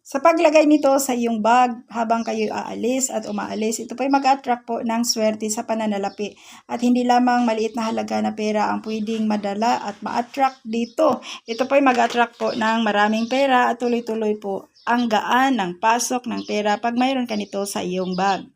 Sa paglagay nito sa iyong bag habang kayo aalis at umaalis, ito po ay mag-attract po ng swerte sa pananalapi. At hindi lamang maliit na halaga na pera ang pwedeng madala at ma-attract dito. Ito po ay mag-attract po ng maraming pera at tuloy-tuloy po ang gaan ng pasok ng pera pag mayroon ka nito sa iyong bag.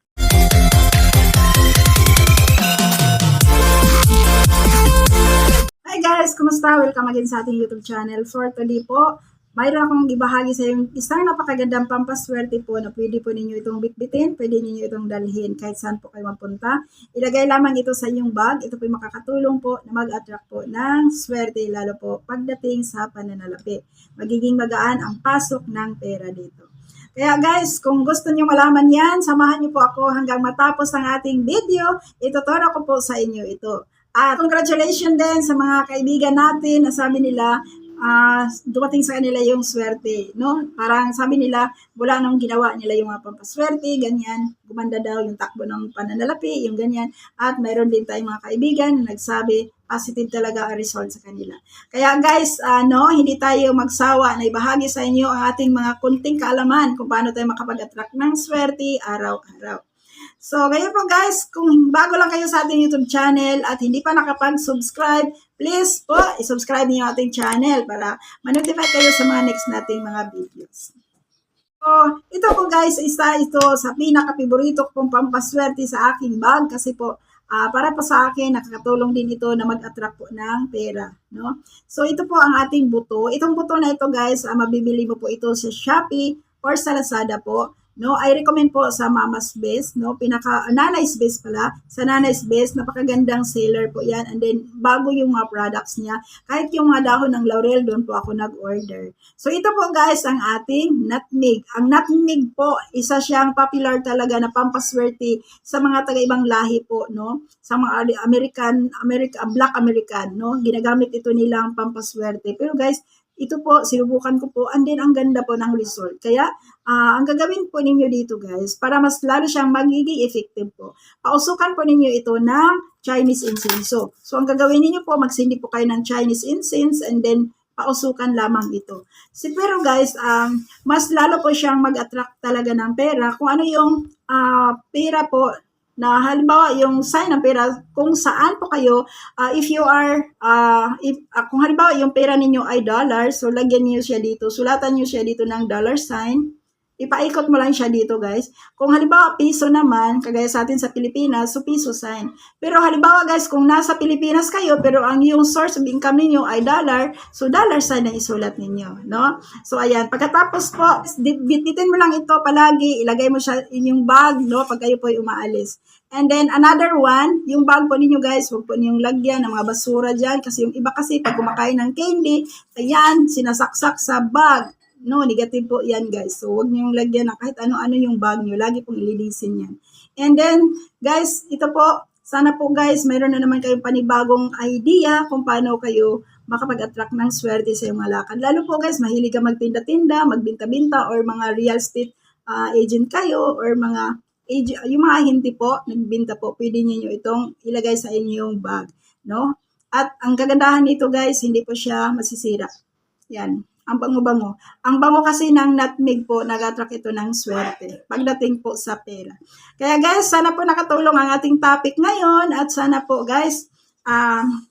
Hi guys! Kumusta? Welcome again sa ating YouTube channel. For today po, mayroon akong ibahagi sa yung isang napakagandang pampaswerte po na pwede po ninyo itong bitbitin, pwede ninyo itong dalhin kahit saan po kayo mapunta. Ilagay lamang ito sa inyong bag. Ito po yung makakatulong po na mag-attract po ng swerte lalo po pagdating sa pananalapi. Magiging magaan ang pasok ng pera dito. Kaya guys, kung gusto niyo malaman yan, samahan niyo po ako hanggang matapos ang ating video. Ituturo ko po sa inyo ito. At congratulations din sa mga kaibigan natin na sabi nila, ah, dumating sa kanila yung swerte, no? Parang sabi nila, mula nung ginawa nila yung mga pampaswerte, ganyan, gumanda daw yung takbo ng pananalapi, yung ganyan. At mayroon din tayong mga kaibigan na nagsabi, positive talaga ang result sa kanila. Kaya guys, ano, hindi tayo magsawa na ibahagi sa inyo ang ating mga kunting kaalaman kung paano tayo makapag-attract ng swerte araw-araw. So, ngayon po guys, kung bago lang kayo sa ating YouTube channel at hindi pa nakapag-subscribe, please po, i-subscribe niyo ating channel para ma-notify kayo sa mga next nating mga videos. So, ito po guys, isa ito sa pinaka-favorito kong pampaswerte sa aking bag kasi po, ah, para po sa akin, nakakatulong din ito na mag-attract po ng pera. No? So, ito po ang ating buto. Itong buto na ito guys, ah, mabibili mo po ito sa Shopee or sa Lazada po. No, I recommend po sa Mama's Best, no, pinaka Nanay's Best pala. Sa Nanay's Best, napakagandang seller po 'yan. And then bago yung mga products niya, kahit yung mga dahon ng laurel doon po ako nag-order. So ito po guys ang ating nutmeg. Ang nutmeg po, isa siyang popular talaga na pampaswerte sa mga taga-ibang lahi po, no. Sa mga American, America, Black American, no. Ginagamit ito nilang pampaswerte. Pero guys, ito po, sinubukan ko po, and then ang ganda po ng result. Kaya, ah, ang gagawin po ninyo dito guys, para mas lalo siyang magiging effective po, pausukan po ninyo ito ng Chinese incense. So, so ang gagawin ninyo po, magsindi po kayo ng Chinese incense, and then pausukan lamang ito. Si pero guys, um, mas lalo po siyang mag-attract talaga ng pera kung ano yung ah, pera po na halimbawa yung sign ng pera kung saan po kayo uh, if you are uh, if uh, kung halimbawa yung pera ninyo ay dollar so lagyan niyo siya dito sulatan niyo siya dito ng dollar sign ipaikot mo lang siya dito guys. Kung halimbawa piso naman kagaya sa atin sa Pilipinas so piso sign. Pero halimbawa guys kung nasa Pilipinas kayo pero ang yung source of income ninyo ay dollar so dollar sign ang isulat ninyo no? So ayan. Pagkatapos po bitbitin mo lang ito palagi. Ilagay mo siya inyong bag no? Pag kayo po ay umaalis. And then another one, yung bag po ninyo guys, huwag po ninyong lagyan ng mga basura dyan. Kasi yung iba kasi pag kumakain ng candy, ayan, sinasaksak sa bag. No, negative po yan guys. So huwag niyong lagyan ng kahit ano-ano yung bag niyo. Lagi pong ililisin yan. And then, guys, ito po, sana po guys, mayroon na naman kayong panibagong idea kung paano kayo makapag-attract ng swerte sa iyong mga lakad. Lalo po guys, mahilig ka magtinda-tinda, magbinta-binta, or mga real estate uh, agent kayo, or mga age, yung mga hindi po, nagbinta po, pwede niyo itong ilagay sa inyong bag, no? At ang kagandahan nito guys, hindi po siya masisira. Yan, ang bango-bango. Ang bango kasi ng nutmeg po, nag-attract ito ng swerte pagdating po sa pera. Kaya guys, sana po nakatulong ang ating topic ngayon at sana po guys, um,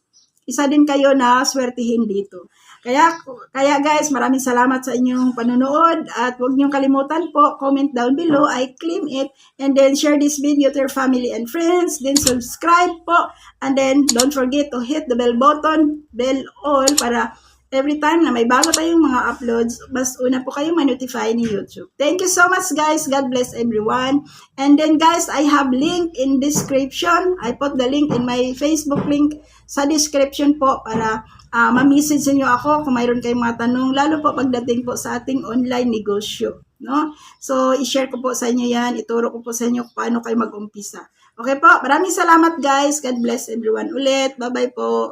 isa din kayo na swertihin dito. Kaya, kaya guys, maraming salamat sa inyong panonood at huwag niyong kalimutan po, comment down below, I claim it, and then share this video to your family and friends, then subscribe po, and then don't forget to hit the bell button, bell all, para every time na may bago tayong mga uploads, mas una po kayo ma-notify ni YouTube. Thank you so much guys. God bless everyone. And then guys, I have link in description. I put the link in my Facebook link sa description po para uh, ma-message niyo ako kung mayroon kayong mga tanong, lalo po pagdating po sa ating online negosyo. No? So, i-share ko po sa inyo yan, ituro ko po sa inyo paano kayo mag-umpisa. Okay po, maraming salamat guys. God bless everyone ulit. Bye-bye po.